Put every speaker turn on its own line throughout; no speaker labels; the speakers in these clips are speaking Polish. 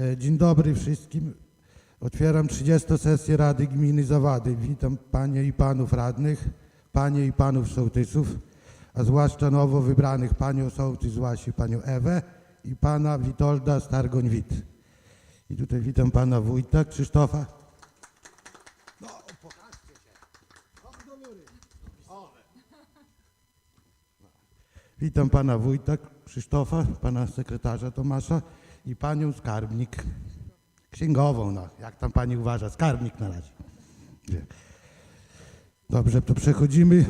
E, Dzień dobry wszystkim. Otwieram 30 sesję Rady Gminy Zawady. Witam Panie i Panów Radnych, Panie i Panów Sołtysów, a zwłaszcza nowo wybranych Panią Sołtys Łasi, Panią Ewę i Pana Witolda Stargoń-Wit. I tutaj witam Pana Wójta Krzysztofa. No, pokażcie się. Chodź do góry. O. Witam Pana Wójta Krzysztofa, Pana Sekretarza Tomasza i Panią Skarbnik. Księgową, no, jak tam Pani uważa, skarbnik na razie. Dobrze, to przechodzimy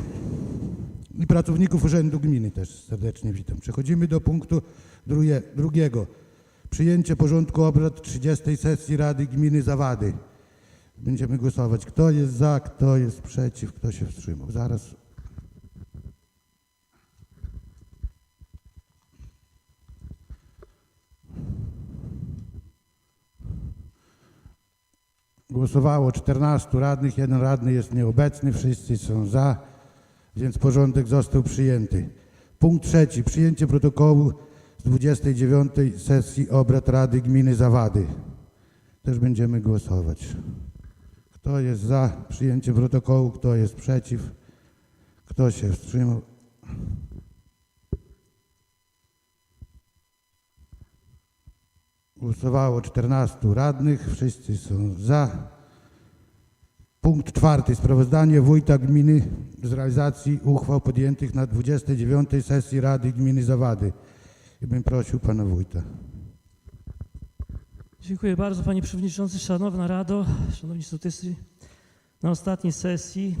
i pracowników Urzędu Gminy też serdecznie witam. Przechodzimy do punktu druje, drugiego. Przyjęcie porządku obrad 30 sesji Rady Gminy Zawady. Będziemy głosować. Kto jest za, kto jest przeciw, kto się wstrzymał. Zaraz. Głosowało 14 radnych, jeden radny jest nieobecny, wszyscy są za, więc porządek został przyjęty. Punkt trzeci. Przyjęcie protokołu z 29 sesji obrad Rady Gminy Zawady. Też będziemy głosować. Kto jest za przyjęciem protokołu, kto jest przeciw, kto się wstrzymał. Głosowało 14 radnych, wszyscy są za. Punkt czwarty. Sprawozdanie wójta gminy z realizacji uchwał podjętych na 29 sesji Rady Gminy Zawady. I bym prosił pana wójta.
Dziękuję bardzo Panie Przewodniczący, Szanowna Rado, Szanowni Sołtysy. Na ostatniej sesji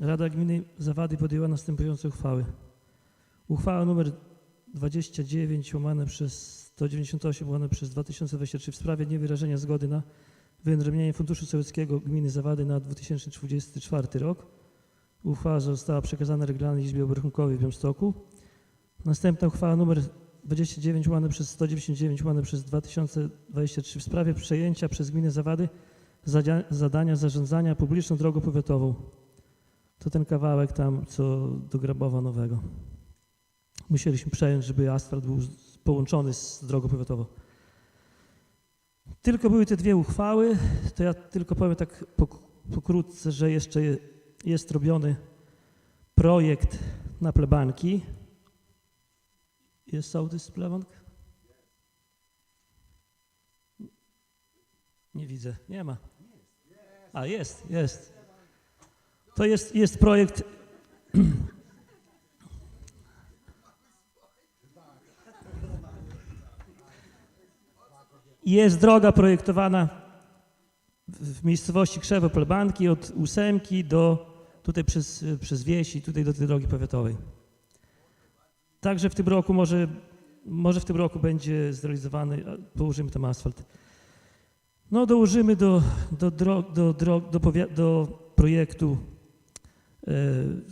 Rada Gminy Zawady podjęła następujące uchwały. Uchwała nr 29 łamane przez 198 łamane przez 2023 w sprawie niewyrażenia zgody na wyodrębnienie Funduszu Sołeckiego Gminy Zawady na 2024 rok. Uchwała została przekazana Regionalnej Izbie Obrachunkowej w Białymstoku. Następna uchwała nr 29 łamane przez 199 łamane przez 2023 w sprawie przejęcia przez gminę Zawady zadania zarządzania publiczną drogą powiatową. To ten kawałek tam, co do Grabowa Nowego. Musieliśmy przejąć, żeby asfalt był połączony z drogą powiatową. Tylko były te dwie uchwały, to ja tylko powiem tak pok- pokrótce, że jeszcze je- jest robiony projekt na plebanki, jest sołtys Plewank? Nie widzę, nie ma. A jest, jest. To jest, jest projekt. Jest droga projektowana w miejscowości Krzewo Plebanki od ósemki do tutaj przez, przez wieś i tutaj do tej drogi powiatowej. Także w tym roku może, może w tym roku będzie zrealizowany, położymy tam asfalt. No dołożymy do, do, dro, do, dro, do, do projektu e,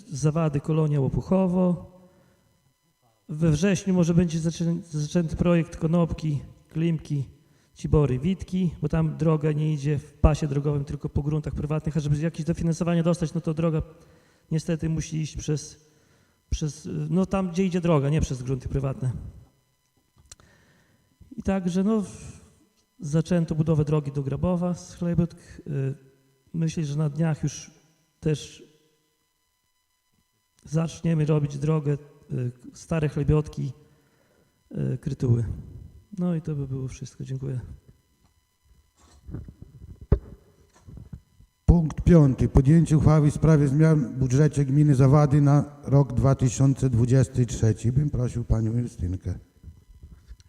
zawady Kolonia Łopuchowo. We wrześniu może będzie zaczę, zaczęty projekt Konopki, Klimki, Cibory, Witki, bo tam droga nie idzie w pasie drogowym, tylko po gruntach prywatnych, a żeby jakieś dofinansowanie dostać, no to droga niestety musi iść przez, przez, no tam, gdzie idzie droga, nie przez grunty prywatne. I także, no, zaczęto budowę drogi do Grabowa z Chlebotk. Y, Myślę, że na dniach już też zaczniemy robić drogę y, Stare Chlebiotki, y, Krytuły. No i to by było wszystko. Dziękuję.
Punkt piąty. Podjęcie uchwały w sprawie zmian w budżecie gminy Zawady na rok 2023. Bym prosił panią Justynkę.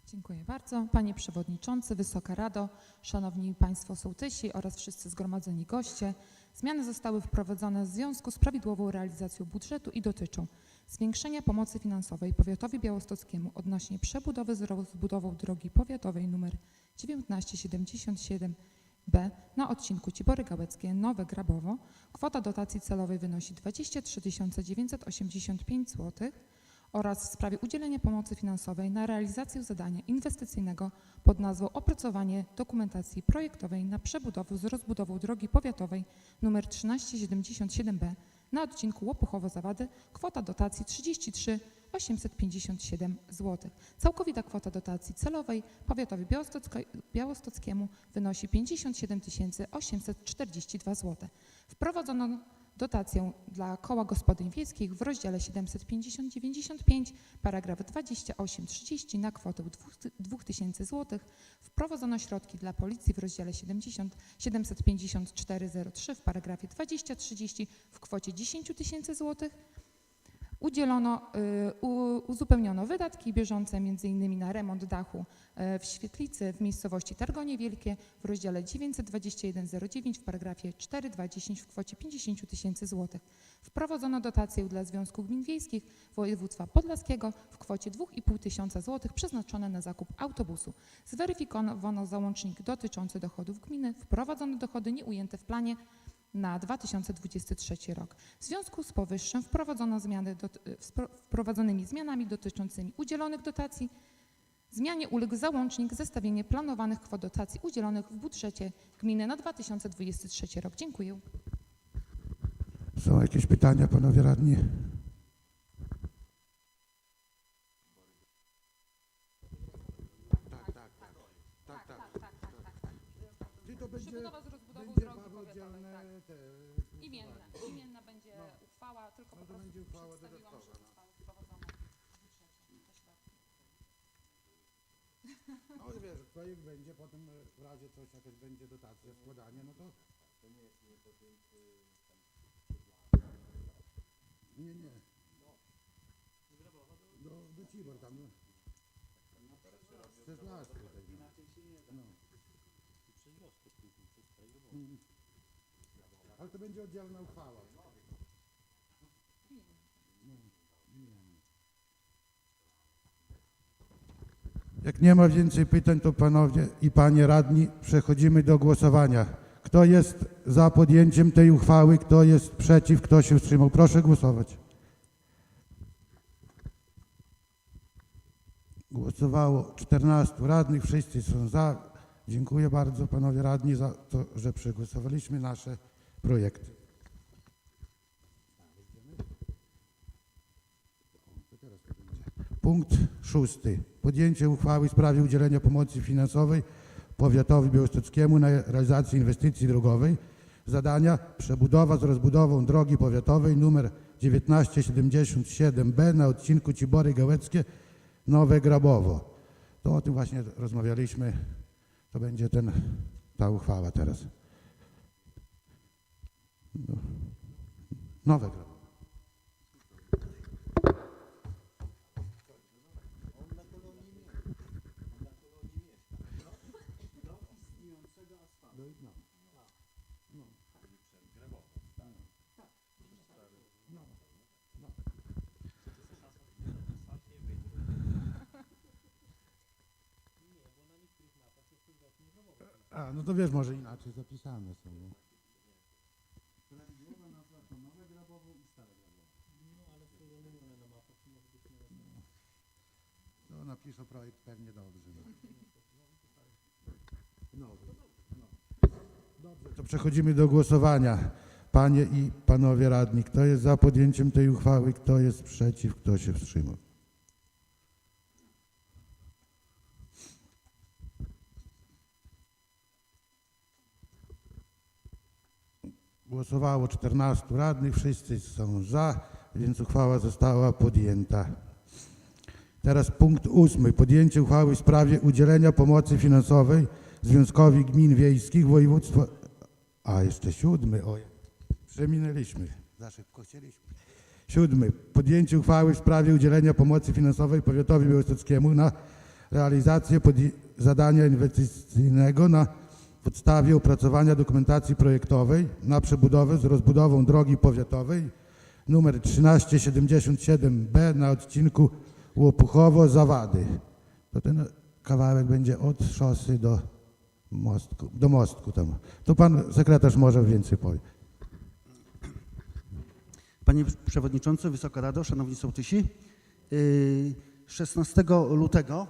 Dziękuję bardzo. Panie Przewodniczący, Wysoka Rado, Szanowni Państwo Sołtysi oraz wszyscy zgromadzeni goście. Zmiany zostały wprowadzone w związku z prawidłową realizacją budżetu i dotyczą zwiększenia pomocy finansowej powiatowi białostockiemu odnośnie przebudowy z rozbudową drogi powiatowej nr 1977B na odcinku Cibory Gałeckie Nowe Grabowo. Kwota dotacji celowej wynosi 23 985 zł oraz w sprawie udzielenia pomocy finansowej na realizację zadania inwestycyjnego pod nazwą Opracowanie dokumentacji projektowej na przebudowę z rozbudową drogi powiatowej nr 1377B na odcinku Łopuchowo-Zawady kwota dotacji 33 857 zł. Całkowita kwota dotacji celowej powiatowi białostockiemu wynosi 57 842 zł. Wprowadzono dotację dla koła gospodyń wiejskich w rozdziale 750-95, paragraf 28-30 na kwotę 2000 zł. Wprowadzono środki dla policji w rozdziale 70 754-03 w paragrafie 20-30 w kwocie 10 tysięcy złotych. Udzielono, y, uzupełniono wydatki bieżące m.in. na remont dachu y, w Świetlicy w miejscowości Targonie Wielkie w rozdziale 92109 w paragrafie 4.2.10 w kwocie 50 tysięcy złotych. Wprowadzono dotację dla Związku Gmin Wiejskich Województwa Podlaskiego w kwocie 2,5 tysiąca złotych przeznaczone na zakup autobusu. Zweryfikowano załącznik dotyczący dochodów gminy. Wprowadzono dochody nieujęte w planie na 2023 rok. W związku z powyższym wprowadzono zmiany dot, wspro- wprowadzonymi zmianami dotyczącymi udzielonych dotacji, zmianie uległ załącznik zestawienie planowanych kwot dotacji udzielonych w budżecie gminy na 2023 rok. Dziękuję.
Są jakieś pytania, panowie radni? Te...
Imienna, imienna będzie uchwała, tylko
No
po
to
prostu
będzie uchwała
przedstawiłam,
dodatkowa,
że zostały wprowadzone w budżecie te środki.
No i wiesz, projekt będzie, potem e, w razie coś, jakaś będzie dotacja, składanie, no to... Nie, nie. Do, do Cibor tam, no. Przez las tutaj. No. Mm. Ale to będzie oddzielna uchwała. Jak nie ma więcej pytań, to panowie i panie radni, przechodzimy do głosowania. Kto jest za podjęciem tej uchwały, kto jest przeciw, kto się wstrzymał? Proszę głosować. Głosowało 14 radnych, wszyscy są za. Dziękuję bardzo panowie radni za to, że przegłosowaliśmy nasze projekty. Punkt szósty. Podjęcie uchwały w sprawie udzielenia pomocy finansowej powiatowi białostockiemu na realizację inwestycji drogowej. Zadania przebudowa z rozbudową drogi powiatowej nr 1977B na odcinku Cibory Gałeckie Nowe Grabowo. To o tym właśnie rozmawialiśmy. To będzie ten, ta uchwała teraz. No. Nowe Grabowo. A, no to wiesz, może inaczej zapisane są. No. No, napiszę projekt pewnie dobrze. No. Nowy, no. Dobrze, to przechodzimy do głosowania. Panie i panowie radni, kto jest za podjęciem tej uchwały, kto jest przeciw, kto się wstrzymał? Głosowało 14 radnych, wszyscy są za, więc uchwała została podjęta. Teraz punkt ósmy. Podjęcie uchwały w sprawie udzielenia pomocy finansowej Związkowi Gmin Wiejskich Województwa... A, jeszcze siódmy, oj, przeminęliśmy, za szybko chcieliśmy. Siódmy. Podjęcie uchwały w sprawie udzielenia pomocy finansowej powiatowi białostockiemu na realizację zadania inwestycyjnego na podstawie opracowania dokumentacji projektowej na przebudowę z rozbudową drogi powiatowej numer 1377B na odcinku Łopuchowo-Zawady. To ten kawałek będzie od szosy do mostku, do mostku tam. To pan sekretarz może więcej powie.
Panie Przewodniczący, Wysoka Rado, Szanowni Sołtysi. Yy, 16 lutego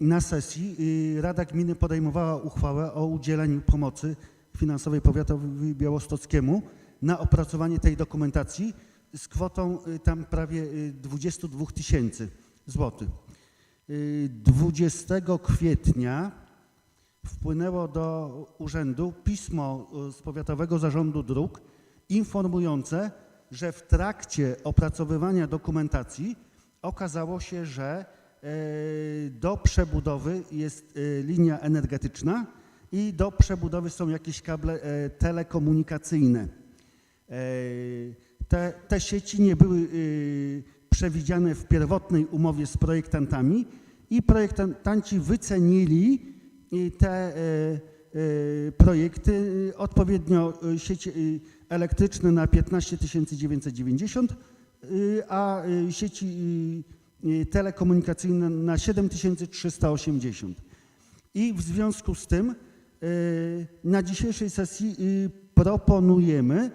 na sesji yy, Rada Gminy podejmowała uchwałę o udzieleniu pomocy finansowej powiatowi białostockiemu na opracowanie tej dokumentacji z kwotą y, tam prawie y, 22 tysięcy Y, 20 kwietnia wpłynęło do urzędu pismo y, z Powiatowego Zarządu Dróg informujące, że w trakcie opracowywania dokumentacji okazało się, że e, do przebudowy jest e, linia energetyczna i do przebudowy są jakieś kable e, telekomunikacyjne. E, Te, te sieci nie były e, przewidziane w pierwotnej umowie z projektantami i projektanci wycenili i te e, e, projekty odpowiednio sieci elektryczne na 15 990, y, a y, sieci y, y, telekomunikacyjne na 7380. I w związku z tym y, na dzisiejszej sesji y, proponujemy,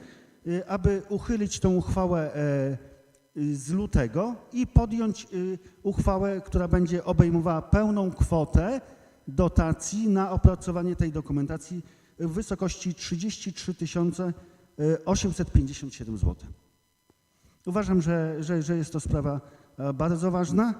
y, aby uchylić tą uchwałę e, y, z lutego i podjąć y, uchwałę, która będzie obejmowała pełną kwotę dotacji na opracowanie tej dokumentacji w wysokości 33 857 zł. Uważam, że, że, że jest to sprawa e, bardzo ważna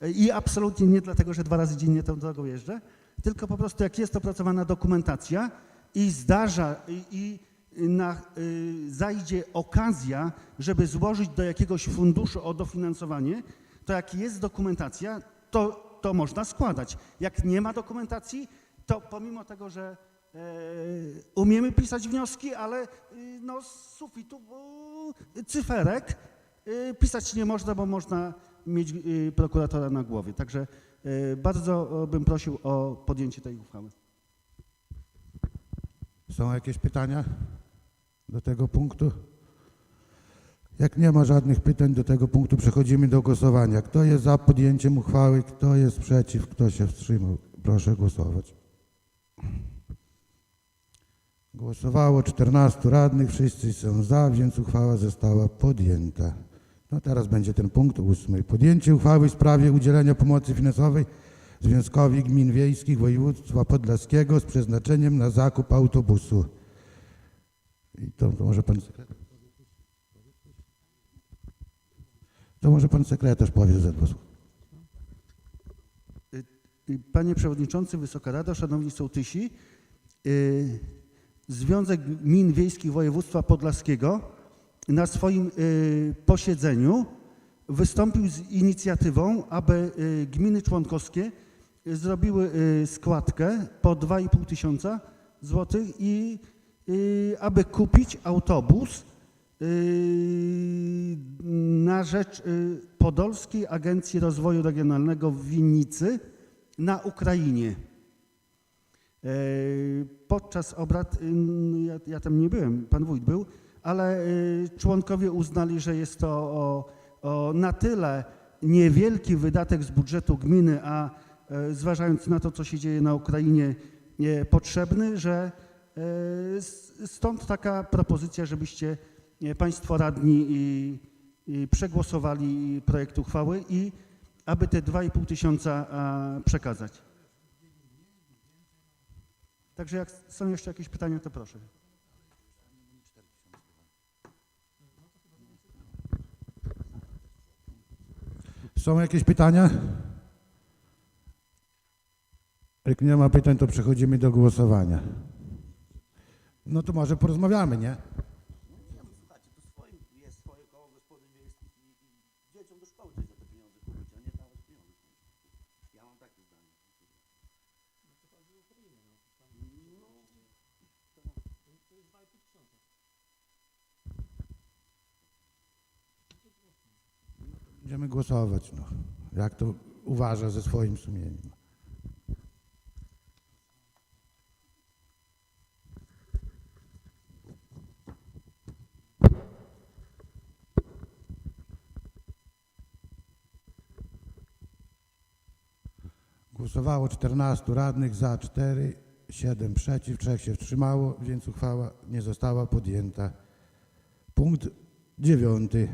e, i absolutnie nie dlatego, że dwa razy dziennie tą drogą jeżdżę, tylko po prostu jak jest opracowana dokumentacja i zdarza i, i na, y, zajdzie okazja, żeby złożyć do jakiegoś funduszu o dofinansowanie, to jak jest dokumentacja, to, to można składać. Jak nie ma dokumentacji, to pomimo tego, że e, umiemy pisać wnioski, ale y, no, z sufitu y, cyferek y, pisać nie można, bo można mieć y, prokuratora na głowie. Także y, bardzo bym prosił o podjęcie tej uchwały.
Są jakieś pytania do tego punktu? Jak nie ma żadnych pytań do tego punktu, przechodzimy do głosowania. Kto jest za podjęciem uchwały, kto jest przeciw, kto się wstrzymał? Proszę głosować. Głosowało 14 radnych, wszyscy są za, więc uchwała została podjęta. No teraz będzie ten punkt ósmy. Podjęcie uchwały w sprawie udzielenia pomocy finansowej Związkowi Gmin Wiejskich Województwa Podlaskiego z przeznaczeniem na zakup autobusu. I to, to może pan sekretarz. To może pan sekretarz powie ze dwa słowa.
Y, Panie Przewodniczący, Wysoka Rado, Szanowni Sołtysi, y, Związek Gmin Wiejskich Województwa Podlaskiego na swoim y, posiedzeniu wystąpił z inicjatywą, aby y, gminy członkowskie y, zrobiły y, składkę po 2,5 tysiąca złotych i y, aby kupić autobus y, na rzecz y, Podolskiej Agencji Rozwoju Regionalnego w Winnicy na Ukrainie. E, Podczas obrad, y, ja, ja tam nie byłem, pan wójt był, ale y, członkowie uznali, że jest to o, o na tyle niewielki wydatek z budżetu gminy, a e, zważając na to, co się dzieje na Ukrainie, potrzebny, że stąd taka propozycja, żebyście e, państwo radni i, i przegłosowali projekt uchwały i aby te 2,5 tysiąca przekazać. Także jak są jeszcze jakieś pytania, to proszę.
Są jakieś pytania? Jak nie ma pytań, to przechodzimy do głosowania. No to może porozmawiamy, nie? Będziemy głosować, no. Jak to uważa ze swoim sumieniem. Głosowało 14 radnych, za 4, 7 przeciw, 3 się wstrzymało, więc uchwała nie została podjęta. Punkt dziewiąty.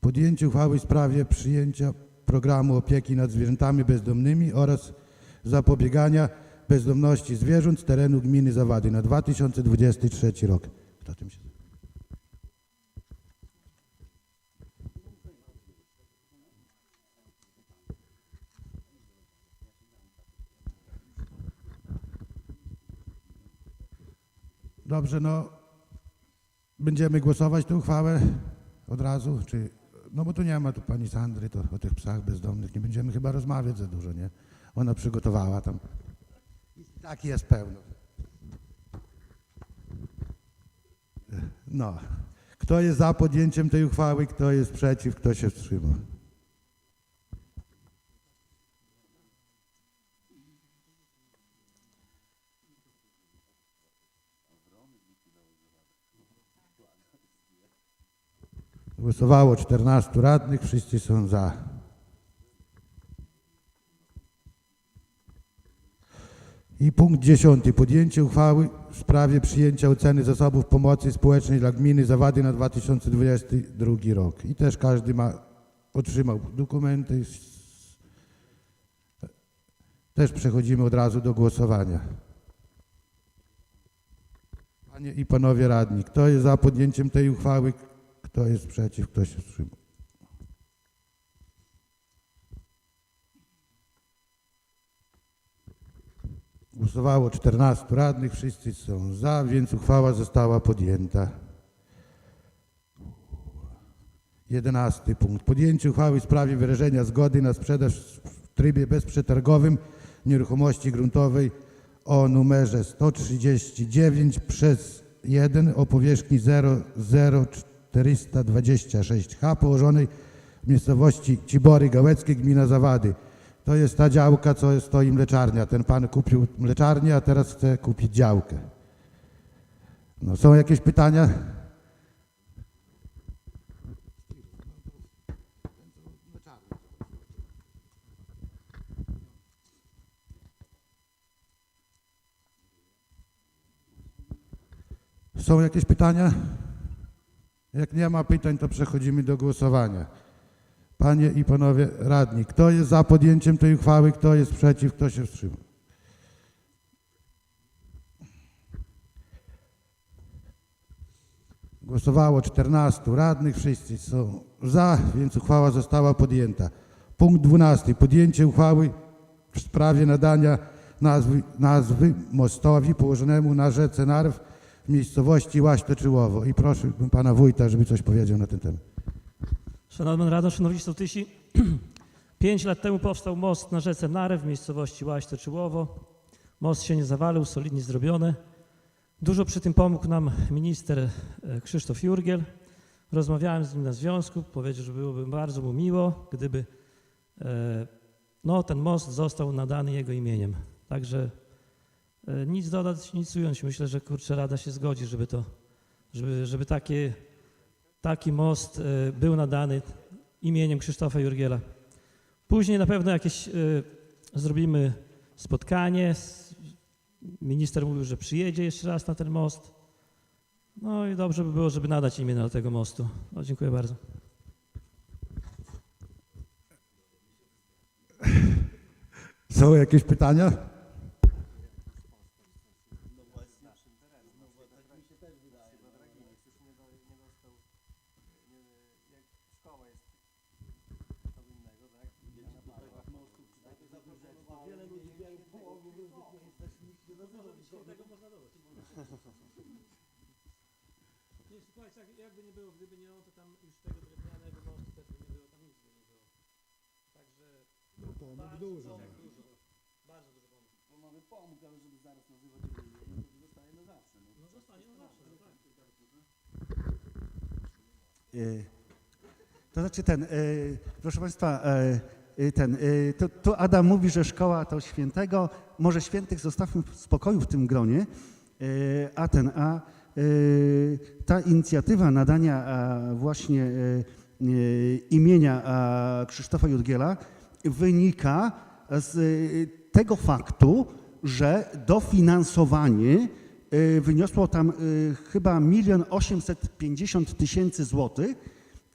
Podjęcie uchwały w sprawie przyjęcia programu opieki nad zwierzętami bezdomnymi oraz zapobiegania bezdomności zwierząt z terenu gminy Zawady na 2023 rok. Kto tym się... Dobrze, no będziemy głosować tę uchwałę od razu, czy... No bo tu nie ma tu pani Sandry, to o tych psach bezdomnych nie będziemy chyba rozmawiać za dużo, nie? Ona przygotowała tam. Tak jest pełno. No. Kto jest za podjęciem tej uchwały, kto jest przeciw, kto się wstrzymał? Głosowało 14 radnych, wszyscy są za. I punkt 10. Podjęcie uchwały w sprawie przyjęcia oceny zasobów pomocy społecznej dla gminy Zawady na 2022 rok. I też każdy ma, otrzymał dokumenty. Też przechodzimy od razu do głosowania. Panie i panowie radni, kto jest za podjęciem tej uchwały, kto jest przeciw, kto się wstrzymał? Głosowało 14 radnych, wszyscy są za, więc uchwała została podjęta. 11 punkt. Podjęcie uchwały w sprawie wyrażenia zgody na sprzedaż w trybie bezprzetargowym nieruchomości gruntowej o numerze 139 przez 1 o powierzchni 00426H położonej w miejscowości Cibory Gałeckie, gmina Zawady. To jest ta działka, co stoi mleczarnia. Ten pan kupił mleczarnię, a teraz chce kupić działkę. No, są jakieś pytania? Są jakieś pytania? Jak nie ma pytań, to przechodzimy do głosowania. Panie i panowie radni, kto jest za podjęciem tej uchwały, kto jest przeciw, kto się wstrzymał? Głosowało 14 radnych, wszyscy są za, więc uchwała została podjęta. Punkt 12. Podjęcie uchwały w sprawie nadania nazwy, nazwy mostowi położonemu na rzece Narw w miejscowości Łaśtoczyłowo. I proszę pana wójta, żeby coś powiedział na ten temat.
Szanowna Rado, szanowni sołtysi, pięć lat temu powstał most na rzece Narew w miejscowości Łaźto Czyłowo. Most się nie zawalił, solidnie zrobiony. Dużo przy tym pomógł nam minister e, Krzysztof Jurgiel. Rozmawiałem z nim na związku, powiedział, że byłoby bardzo mu miło, gdyby e, no, ten most został nadany jego imieniem. Także nic dodać, nic ująć. Myślę, że kurczę Rada się zgodzi, żeby to, żeby, żeby takie taki most e, był nadany imieniem Krzysztofa Jurgiela. Później na pewno jakieś e, zrobimy spotkanie. Minister mówił, że przyjedzie jeszcze raz na ten most. No i dobrze by było, żeby nadać imię na tego mostu. No, dziękuję bardzo.
Są jakieś pytania?
Jakby nie było, gdyby nie on, to tam już tego drewnianego mostu też by nie było, tam nic by nie było. Także bardzo dużo. Bardzo dużo pomógł. No zostanie na zawsze, no tak.
E, To znaczy ten, e, proszę Państwa, e, ten, to, to Adam mówi, że szkoła to świętego. Może świętych zostawmy w spokoju w tym gronie, a ten, a ta inicjatywa nadania właśnie imienia Krzysztofa Jurgiela wynika z tego faktu, że dofinansowanie e, wyniosło tam e, chyba milion osiemset pięćdziesiąt tysięcy złotych,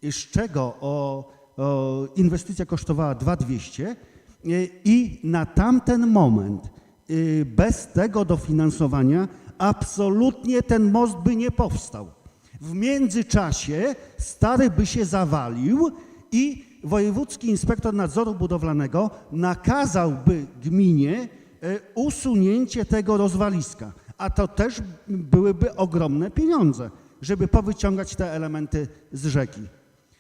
z czego o, o inwestycja kosztowała 2200 e, i na tamten moment bez tego dofinansowania absolutnie ten most by nie powstał. W międzyczasie stary by się zawalił i wojewódzki inspektor nadzoru budowlanego nakazałby gminie usunięcie tego rozwaliska. A to też byłyby ogromne pieniądze, żeby powyciągać te elementy z rzeki.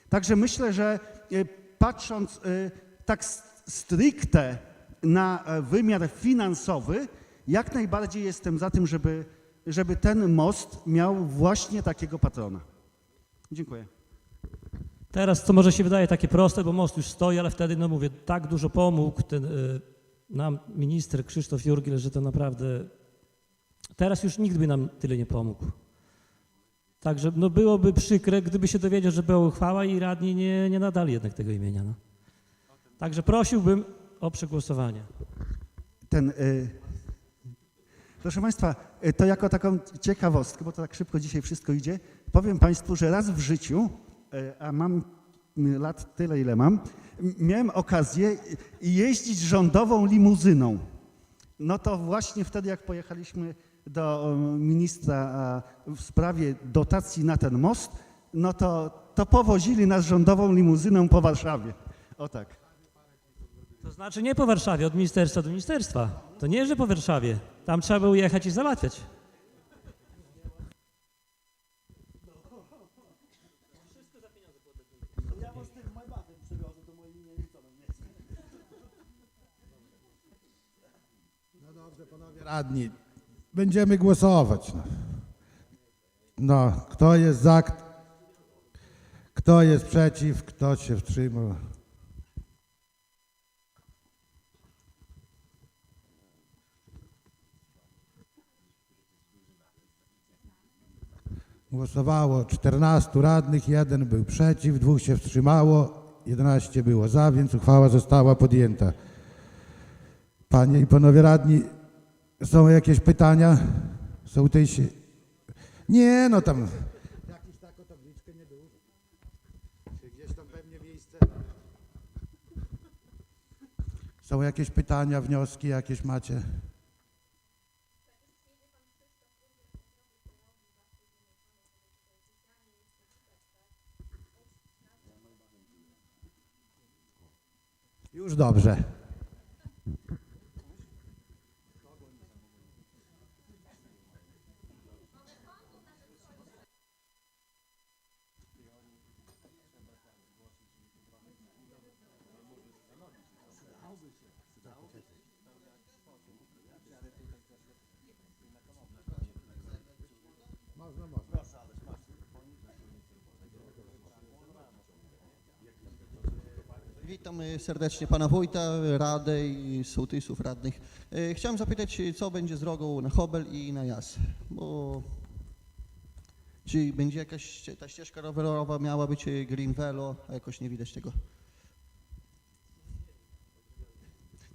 Także myślę, że e, patrząc e, tak stricte na e, wymiar finansowy, jak najbardziej jestem za tym, żeby, żeby ten most miał właśnie takiego patrona. Dziękuję.
Teraz to może się wydaje takie proste, bo most już stoi, ale wtedy, no mówię, tak dużo pomógł ten, nam minister Krzysztof Jurgiel, że to naprawdę teraz już nikt by nam tyle nie pomógł. Także no byłoby przykre, gdyby się dowiedział, że była uchwała i radni nie, nie nadali jednak tego imienia. No. Także prosiłbym o przegłosowanie.
Ten, y, proszę Państwa, y, to jako taką ciekawostkę, bo to tak szybko dzisiaj wszystko idzie, powiem Państwu, że raz w życiu, y, a mam lat tyle, ile mam, miałem okazję jeździć rządową limuzyną. No to właśnie wtedy, jak pojechaliśmy do ministra w sprawie dotacji na ten most, no to, to powozili nas rządową limuzyną po Warszawie. O tak.
To znaczy nie po Warszawie, od ministerstwa do ministerstwa. To nie, że po Warszawie. Tam trzeba było jechać i załatwiać.
Radni, będziemy głosować. No. no, kto jest za, kto jest przeciw, kto się wstrzymał. Głosowało 14 radnych, jeden był przeciw, dwóch się wstrzymało, 11 było za, więc uchwała została podjęta. Panie i panowie radni, są jakieś pytania? Sołtysi? Nie, no tam... Jakieś taką tabliczkę nie. Czy gdzieś tam pewnie miejsce? Są jakieś pytania, wnioski jakieś macie? Już dobrze.
Witam e, serdecznie pana wójta, radę i sołtysów radnych. E, Chciałem zapytać, co będzie z drogą na Hobel i na Jas, bo czy będzie jakaś, ta ścieżka rowerowa miała być e, green velo, a jakoś nie widać tego.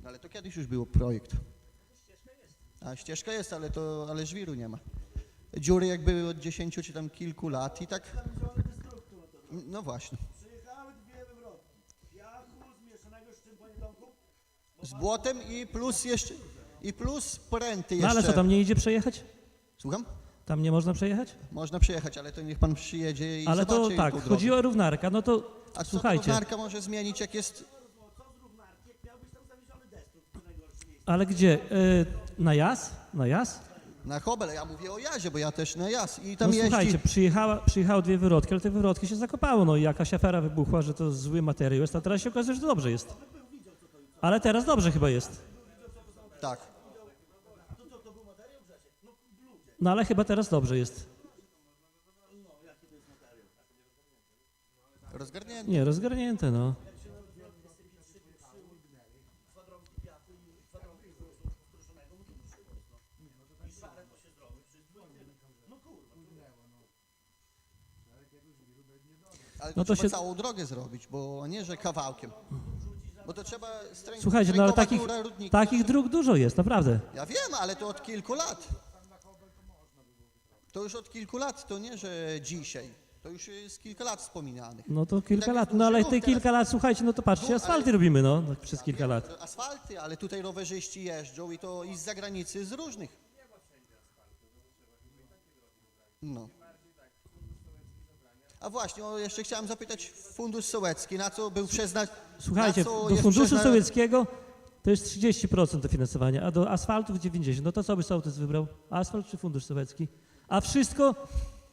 No ale to kiedyś już był projekt. A ścieżka jest, ale to, ale żwiru nie ma. Dziury jak były od 10 czy tam kilku lat i tak. No właśnie. Z błotem i plus jeszcze, i plus pręty
No
jeszcze.
ale co, tam nie idzie przejechać?
Słucham?
Tam nie można przejechać?
Można przejechać, ale to niech pan przyjedzie i
Ale to
zobaczy
tak,
tą drogę.
chodzi o równarka, no to
A co
słuchajcie,
Słuchajcie. może zmienić, jak jest...
ale gdzie? Y, na jas? Na jas?
Na Hobel, ja mówię o jazie, bo ja też na jas i tam
No
jeździ...
słuchajcie, przyjechała, przyjechały dwie wyrodki, ale te wyrodki się zakopało, no i jakaś afera wybuchła, że to zły materiał jest, a teraz się okazuje, że to dobrze jest. Ale teraz dobrze chyba jest.
Tak.
No ale chyba teraz dobrze jest.
Rozgarnięty.
Nie, rozgarnięte, no.
Ale to,
No to
trzeba
się-
całą drogę zrobić, bo nie, że kawałkiem. Bo to trzeba
Słuchajcie, no ale takich,
rurę rudnika.
takich dróg dużo jest, naprawdę.
Ja wiem, ale to od kilku lat. To już od kilku lat, to nie, że dzisiaj. To już jest kilka lat wspominanych.
No to kilka
Tak
lat, no ale te kilka lat, słuchajcie, no to patrzcie, asfalty robimy, no, tak przez kilka lat.
Asfalty, ale tutaj rowerzyści jeżdżą i to i z zagranicy, z różnych. No. A właśnie, o, jeszcze chciałem zapytać, Fundusz Sołecki, na co był przeznaczony?
Słuchajcie, do Funduszu Sowieckiego to jest 30% dofinansowania, a do asfaltów 90%. No to co by sołtys wybrał? Asfalt czy fundusz sowiecki? A wszystko,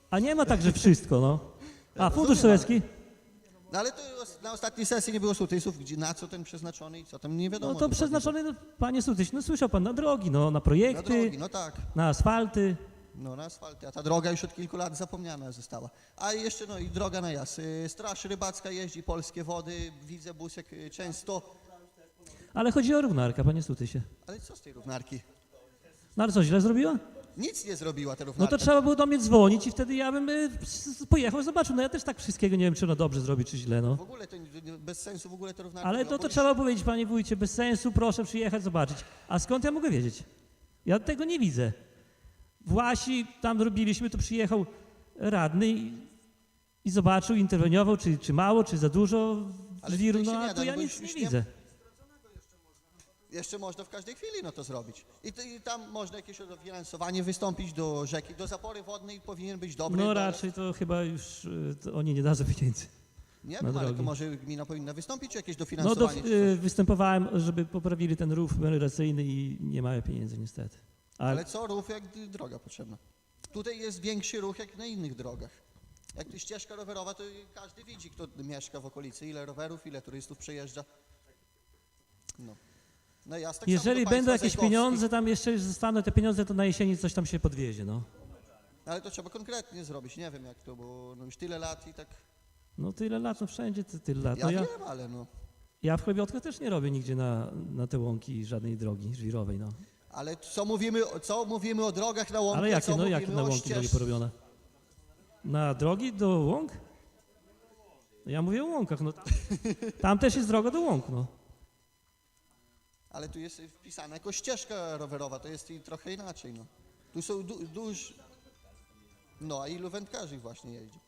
a nie ma tak, że wszystko, no. A fundusz sowiecki?
No ale to na ostatniej sesji nie było sołtysów, gdzie, na co ten przeznaczony i co tam nie wiadomo.
No to
dokładnie.
przeznaczone, no, panie sołtysie, no słyszał pan, na drogi, no, na
Na
projekty,
drogi, no tak.
na asfalty.
No na asfalty, a ta droga już od kilku lat zapomniana została. A jeszcze no i droga na jas. Y, Straż Rybacka jeździ, Polskie Wody, widzę busek y, często.
Ale chodzi o równarkę, panie sołtysie.
Ale co z tej równarki?
No ale co, źle zrobiła?
Nic nie zrobiła ta
No
równarka.
to trzeba było do mnie dzwonić i wtedy ja bym y, pojechał, zobaczył. No ja też tak wszystkiego nie wiem, czy ono dobrze zrobi, czy źle, no.
W ogóle to nie- bez sensu w ogóle te równarki.
Ale
no,
to, to trzeba powiedzieć, panie wójcie, bez sensu, proszę przyjechać, zobaczyć. A skąd ja mogę wiedzieć? Ja tego nie widzę. W Łasi tam robiliśmy, to przyjechał radny i, i zobaczył, interweniował, czy, czy mało, czy za dużo
Ale tutaj
no a tu ja
no bo
nic nie widzę.
Jeszcze można w każdej chwili no to zrobić. I, to, I tam można jakieś dofinansowanie wystąpić do rzeki, do zapory wodnej powinien być dobry.
No
do-
raczej to chyba już y, to oni nie dadzą pieniędzy.
Nie
na
wiem, ale to może gmina powinna wystąpić jakieś
No do,
dofinansowanie. czy
y,
coś.
występowałem, żeby poprawili ten rów melioracyjny i nie mają pieniędzy niestety. Ale,
Ale co rów, jak droga potrzebna? Tutaj jest większy ruch jak na innych drogach. Jak tu ścieżka rowerowa, to każdy widzi, kto mieszka w okolicy, ile rowerów, ile turystów przejeżdża. No. No jasne, tak
jeżeli będą jakieś
Zajkowskich.
pieniądze, tam jeszcze zostaną te pieniądze, to na jesieni coś tam się podwiezie, no.
Ale to trzeba konkretnie zrobić, nie wiem jak to, bo no już tyle lat i tak...
No tyle lat, no wszędzie ty, tyle lat.
Ja,
No ja,
wiem, ale no...
ja w Chlebiotkach też nie robię nigdzie na, na te łąki żadnej drogi żwirowej, no.
Ale co mówimy, o- co mówimy o drogach na łąkach,
Ale jakie,
co
no
mówimy
jakie na
o
łąki drogi
ścież-
porobione? Na drogi do łąk? Ja mówię o łąkach, no. Tam też jest droga do łąk, no.
Ale tu jest wpisana jako ścieżka rowerowa, to jest i trochę inaczej, no. Tu są du, duż... No, a ilu wędkarzy właśnie jeździ?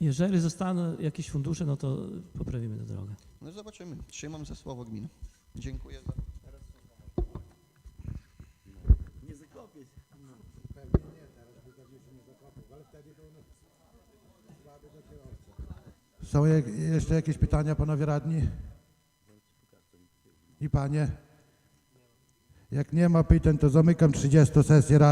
Jeżeli zostaną jakieś fundusze, no to poprawimy tę drogę.
No zobaczymy. Trzymam za słowo gminy. Dziękuję za...
Są jak, jeszcze jakieś pytania, panowie radni? I panie? Jak nie ma pytań, to zamykam 30 sesję rady.